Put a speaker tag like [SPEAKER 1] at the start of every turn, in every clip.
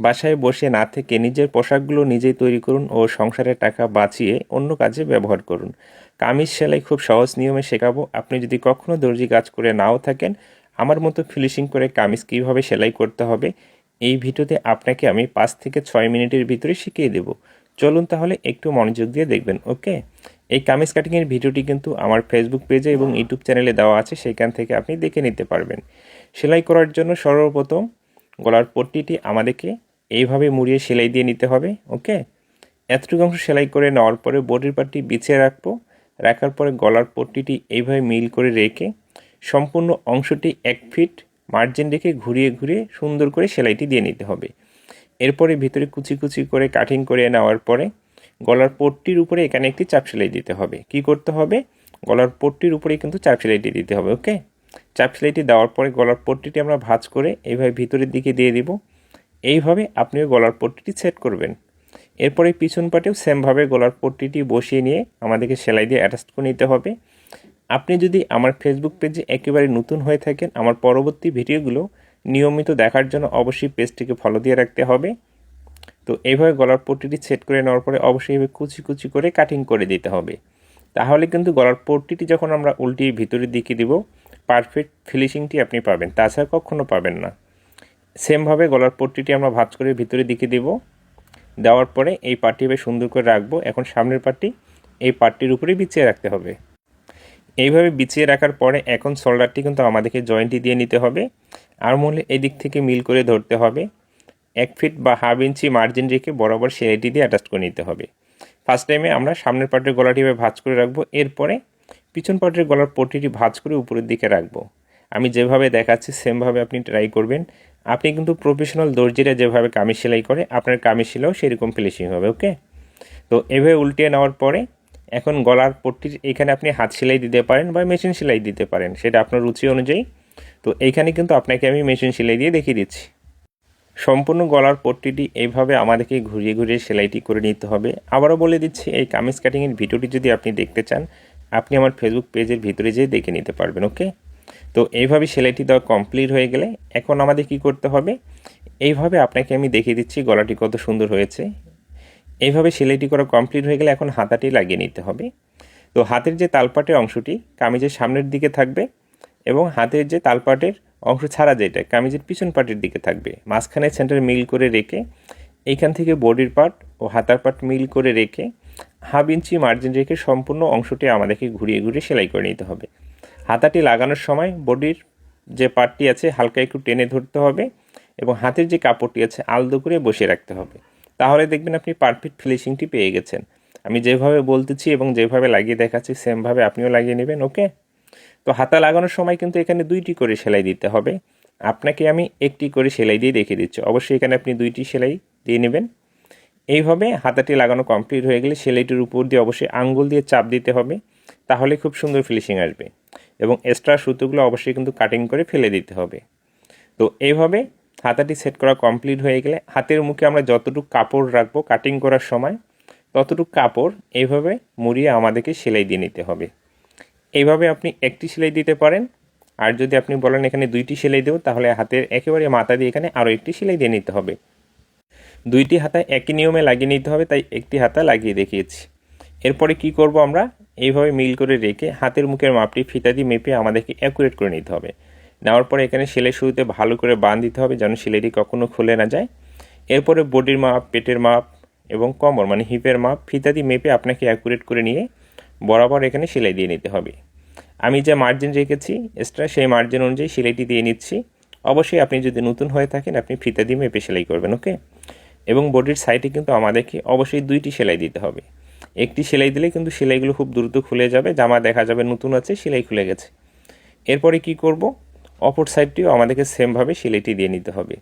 [SPEAKER 1] বাসায় বসে না থেকে নিজের পোশাকগুলো নিজেই তৈরি করুন ও সংসারের টাকা বাঁচিয়ে অন্য কাজে ব্যবহার করুন। কামিজ সেলাই খুব সহজ নিয়মে শেখাবো। আপনি যদি কখনও দর্জি কাজ করে নাও থাকেন, আমার মতো ফিনিশিং করে কামিজ কীভাবে সেলাই করতে হবে, এই ভিডিওতে আপনাকে আমি পাঁচ থেকে ছয় মিনিটের ভিতরে শিখিয়ে দেব। চলুন তাহলে একটু মনোযোগ দিয়ে দেখবেন, ওকে? এই কামিজ কাটিংয়ের ভিডিওটি কিন্তু আমার ফেসবুক পেজে এবং ইউটিউব চ্যানেলে দেওয়া আছে, সেখান থেকে আপনি দেখে নিতে পারবেন। সেলাই করার জন্য সর্বপ্রথম গলার পট্টিটি আমাদেরকে এইভাবে মুড়িয়ে সেলাই দিয়ে নিতে হবে, ওকে? এতটুকু অংশ সেলাই করে নেওয়ার পরে বডির পার্টটি বিছিয়ে রাখব। রাখার পরে গলার পট্টিটি এইভাবে মিল করে রেখে সম্পূর্ণ অংশটি এক ফিট মার্জিন রেখে ঘুরিয়ে ঘুরিয়ে সুন্দর করে সেলাইটি দিয়ে নিতে হবে। এরপরে ভিতরে কুচি কুচি করে কাটিং করে নেওয়ার পরে গলার পট্টির উপরে এখানে একটি চাপ সেলাই দিতে হবে। কি করতে হবে? গলার পট্টির উপরে কিন্তু চাপ সেলাইটি দিতে হবে, ওকে? চাপ সেলাইটি দেওয়ার পরে গলার পট্টিটি আমরা ভাঁজ করে এইভাবে ভিতরের দিকে দিয়ে দিব। এইভাবে আপনিও গলার পট্টিটি সেট করবেন। এরপরে পিছন পাটেও সেমভাবে গলার পট্টিটি বসিয়ে নিয়ে আমাদেরকে সেলাই দিয়ে অ্যাটাচ করে নিতে হবে। আপনি যদি আমার ফেসবুক পেজে একেবারে নতুন হয়ে থাকেন, আমার পরবর্তী ভিডিওগুলো নিয়মিত দেখার জন্য অবশ্যই পেজটিকে ফলো দিয়ে রাখতে হবে। তো এইভাবে গলার পট্টিটি সেট করে নেওয়ার পরে অবশ্যই এইভাবে কুচি কুচি করে কাটিং করে দিতে হবে। তাহলে কিন্তু গলার পট্টিটি যখন আমরা উল্টিয়ে ভিতরের দিকে দিব পারফেক্ট ফিনিশিংটি আপনি পাবেন। তাছাড়া কখনও পাবেন না। সেমভাবে গলার পট্টিটি আমরা ভাঁজ করে ভিতরের দিকে দিব। দেওয়ার পরে এই পাটটি বেশ সুন্দর করে রাখব। এখন সামনের পাটটি এই পাটটির উপরে বিছিয়ে রাখতে হবে। এইভাবে বিছিয়ে রাখার পরে এখন শোল্ডারটি কিন্তু আমাদেরকে জয়েন্টটি দিয়ে নিতে হবে। আর মূলে এই দিক থেকে মিল করে ধরতে হবে। এক ফিট বা হাফ ইঞ্চি মার্জিন রেখে বরাবর সেলাইটি দিয়ে অ্যাটাচ করে নিতে হবে। ফার্স্ট টাইমে আমরা সামনের পাটের গলাটি ভাঁজ করে রাখব। এরপরে পিছন পাটের গলার পট্টিটি ভাঁজ করে উপরের দিকে রাখব। আমি যেভাবে দেখাচ্ছি, সেমভাবে আপনি ট্রাই করবেন। আপনি কিন্তু প্রফেশনাল দর্জিরা যেভাবে কামিজ সেলাই করে, আপনার কামিজ সেলাইও সেরকম ফিনিশিং হবে ওকে তো এভাবে উল্টিয়ে নেওয়ার পরে, এখন গলার পট্টির, এখানে আপনি হাত সেলাই দিতে পারেন বা মেশিন সেলাই দিতে পারেন, সেটা আপনার রুচি অনুযায়ী। তো এইখানে কিন্তু আপনাকে আমি মেশিন সেলাই দিয়ে দেখিয়ে দিচ্ছি। সম্পূর্ণ গলার পট্টিটি এইভাবে আমাদেরকে ঘুরিয়ে ঘুরিয়ে সেলাইটি করে নিতে হবে। আবারও বলে দিচ্ছি, এই কামিজ কাটিংয়ের ভিডিওটি যদি আপনি দেখতে চান, আপনি আমার ফেসবুক পেজের ভিতরে যেয়ে দেখে নিতে পারবেন ওকে তো এইভাবে সেলাইটি দেওয়া কমপ্লিট হয়ে গেলে এখন আমাদের কি করতে হবে? এইভাবে আপনাকে আমি দেখিয়ে দিচ্ছি গলাটি কত সুন্দর হয়েছে। এইভাবে সেলাইটি করা কমপ্লিট হয়ে গেলে এখন হাতাটি লাগিয়ে নিতে হবে। তো হাতের যে তালপাটের অংশটি কামিজের সামনের দিকে থাকবে এবং হাতের যে তালপাটের অংশ ছাড়া যেটা কামিজের পিছন পাটের দিকে থাকবে। মাঝখানে সেন্টার মিল করে রেখে এইখান থেকে বডির পার্ট ও হাতার পার্ট মিল করে রেখে হাফ ইঞ্চি মার্জিন রেখে সম্পূর্ণ অংশটি আমাদেরকে ঘুরিয়ে ঘুরিয়ে সেলাই করে নিতে হবে। হাতাটি লাগানোর সময় বডির যে পার্টটি আছে, হালকা একটু টেনে ধরতে হবে এবং হাতের যে কাপড়টি আছে, আলদো করে বসিয়ে রাখতে হবে। তাহলে দেখবেন আপনি পারফেক্ট ফিনিশিংটি পেয়ে গেছেন। আমি যেভাবে বলতেছি এবং যেভাবে লাগিয়ে দেখাচ্ছি, সেমভাবে আপনিও লাগিয়ে নেবেন, ওকে? তো হাতা লাগানোর সময় কিন্তু এখানে দুইটি করে সেলাই দিতে হবে। আপনাকে আমি একটি করে সেলাই দিয়ে রেখে দিচ্ছি। অবশ্যই এখানে আপনি দুইটি সেলাই দিয়ে নেবেন। এইভাবে হাতাটি লাগানো কমপ্লিট হয়ে গেলে সেলাইটির উপর দিয়ে অবশ্যই আঙ্গুল দিয়ে চাপ দিতে হবে। তাহলে খুব সুন্দর ফিনিশিং আসবে। এবং এক্সট্রা সুতোগুলো অবশ্যই কিন্তু কাটিং করে ফেলে দিতে হবে। তো এইভাবে হাতাটি সেট করা কমপ্লিট হয়ে গেলে হাতের মুখে আমরা যতটুকু কাপড় রাখব কাটিং করার সময়, ততটুকু কাপড় এইভাবে মুড়িয়ে আমাদেরকে সেলাই দিয়ে নিতে হবে। এইভাবে আপনি একটি সেলাই দিতে পারেন। আর যদি আপনি বলেন এখানে দুইটি সেলাই দেবো, তাহলে হাতের একেবারে মাথা দিয়ে এখানে আরও একটি সেলাই দিয়ে নিতে হবে। দুইটি হাতা একই নিয়মে লাগিয়ে নিতে হবে, তাই একটি হাতা লাগিয়ে দেখিয়েছি। এরপরে কি করব আমরা? এইভাবে মিল করে রেখে হাতের মুখের মাপটি ফিতা দিয়ে মেপে আমাদেরকে অ্যাকুরেট করে নিতে হবে। নেওয়ার পরে এখানে সেলাই শুরুতে ভালো করে বান দিতে হবে যেন সেলাইটি কখনো খুলে না যায়। এরপরে বডির মাপ, পেটের মাপ এবং কমর মানে হিপের মাপ ফিতা দিয়ে মেপে আপনাকে অ্যাকুরেট করে নিয়ে বরাবর এখানে সেলাই দিয়ে নিতে হবে। আমি যে মার্জিন রেখেছি এক্সট্রা সেই মার্জিন অনুযায়ী সেলাইটি দিয়ে নিচ্ছি। অবশ্যই আপনি যদি নতুন হয়ে থাকেন, আপনি ফিতা দিয়ে মেপে সেলাই করবেন ওকে এবং বডির সাইডে কিন্তু আমাদেরকে অবশ্যই দুইটি সেলাই দিতে হবে। একটি সেলাই দিলে কিন্তু সেলাইগুলো খুব দ্রুত খুলে যাবে, জামা দেখা যাবে নতুন আছে, সেলাই খুলে গেছে। এরপরে কি করব? অপর সাইডটিও আমাদেরকে সেমভাবে সেলাইটি দিয়ে নিতে হবে।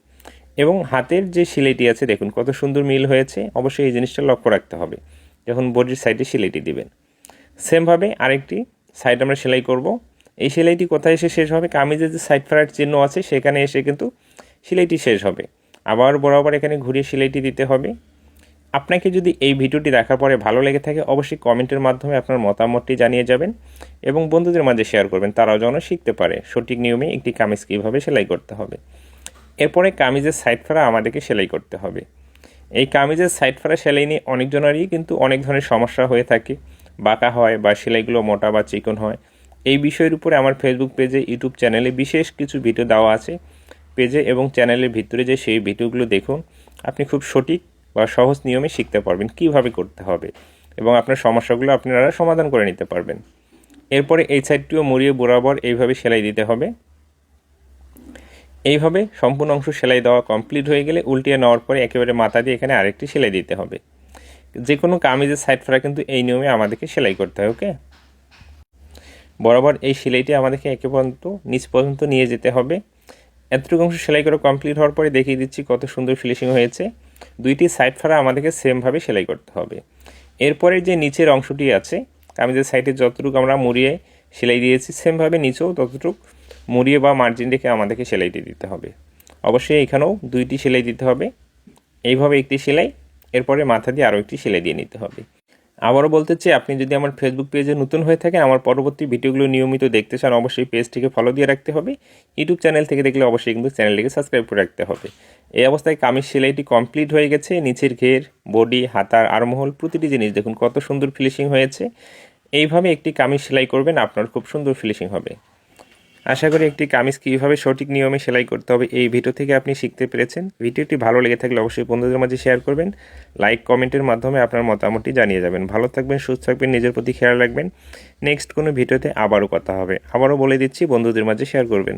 [SPEAKER 1] এবং হাতের যে সেলাইটি আছে, দেখুন কত সুন্দর মিল হয়েছে, অবশ্যই এই জিনিসটা লক্ষ্য রাখতে হবে। যখন বডির সাইডে সেলাইটি দিবেন। সেমভাবে আরেকটি সাইড আমরা সেলাই করব। এই সেলাইটি কোথায় এসে শেষ হবে? কামিজের যে সাইড ফ্রাইট চিহ্ন আছে, সেখানে এসে কিন্তু সেলাইটি শেষ হবে। আবার বরাবর এখানে ঘুরিয়ে সেলাইটি দিতে হবে। আপনাকে যদি এই ভিডিওটি দেখার পরে ভালো লেগে থাকে, অবশ্যই কমেন্টের মাধ্যমে আপনার মতামতটি জানিয়ে যাবেন এবং বন্ধুদের মাঝে শেয়ার করবেন। তারাও যেন শিখতে পারে সঠিক নিয়মে একটি কামিজ কীভাবে সেলাই করতে হবে। এরপরে কামিজের সাইড ফাড়া আমাদেরকে সেলাই করতে হবে। এই কামিজের সাইড ফাড়া সেলাই নিয়ে অনেকজনেরই কিন্তু অনেক ধরনের সমস্যা হয়ে থাকে। বাঁকা হয় বা সেলাইগুলো মোটা বা চিকন হয়। এই বিষয়ের উপরে আমার ফেসবুক পেজে ইউটিউব চ্যানেলে বিশেষ কিছু ভিডিও দেওয়া আছে। পেজে এবং চ্যানেলের ভিতরে যে সেই ভিডিওগুলো দেখুন। আপনি খুব সঠিক বা সহজ নিয়মে শিখতে পারবেন, কীভাবে করতে হবে এবং আপনার সমস্যাগুলো আপনারা সমাধান করে নিতে পারবেন। এরপরে এই সাইডটিও মুড়িয়ে বরাবর এইভাবে সেলাই দিতে হবে। এইভাবে সম্পূর্ণ অংশ সেলাই দেওয়া কমপ্লিট হয়ে গেলে উল্টিয়ে নেওয়ার পরে একেবারে মাথা দিয়ে এখানে আরেকটি সেলাই দিতে হবে। যে কোনো কামিজের সাইড ফেরা কিন্তু এই নিয়মে আমাদেরকে সেলাই করতে হয়, ওকে? বরাবর এই সেলাইটি আমাদেরকে একে পর্যন্ত, নিচ পর্যন্ত নিয়ে যেতে হবে। এতটুকু অংশ সেলাই করে কমপ্লিট হওয়ার পরে দেখিয়ে দিচ্ছি কত সুন্দর ফিনিশিং হয়েছে। দুইটি সাইড ফাড়া আমাদেরকে সেমভাবে সেলাই করতে হবে। এরপরে যে নিচের অংশটি আছে কামিজের সাইডে যতটুকু আমরা মুড়িয়ে সেলাই দিয়েছি সেমভাবে নিচেও ততটুকু মুড়িয়ে বা মার্জিন রেখে আমাদেরকে সেলাই দিয়ে দিতে হবে। অবশ্যই এখানেও দুইটি সেলাই দিতে হবে। এইভাবে একটি সেলাই, এরপরে মাথা দিয়ে আরও একটি সেলাই দিয়ে নিতে হবে। আবারও বলতে চাই, আপনি যদি আমার ফেসবুক পেজে নতুন হয়ে থাকেন, আমার পরবর্তী ভিডিওগুলো নিয়মিত দেখতে চান, অবশ্যই পেজটিকে ফলো দিয়ে রাখতে হবে। ইউটিউব চ্যানেল থেকে দেখলে অবশ্যই কিন্তু চ্যানেলটিকে সাবস্ক্রাইব করে রাখতে হবে। এই অবস্থায় কামিজ সেলাইটি কমপ্লিট হয়ে গেছে। নিচের ঘের, বডি, হাতার আরমহল, প্রতিটি জিনিস দেখুন কত সুন্দর ফিনিশিং হয়েছে। এইভাবে একটি কামিজ সেলাই করবেন, আপনার খুব সুন্দর ফিনিশিং হবে। আশা করি একটি কামিজ কীভাবে সঠিক নিয়মে সেলাই করতে হবে এই ভিডিও থেকে আপনি শিখতে পেরেছেন। ভিডিওটি ভালো লেগে থাকলে অবশ্যই বন্ধুদের মাঝে শেয়ার করবেন। লাইক কমেন্টের মাধ্যমে আপনার মতামতটি জানিয়ে যাবেন। ভালো থাকবেন, সুস্থ থাকবেন, নিজের প্রতি খেয়াল রাখবেন। নেক্সট কোনো ভিডিওতে আবারও কথা হবে। আবারও বলে দিচ্ছি, বন্ধুদের মাঝে শেয়ার করবেন।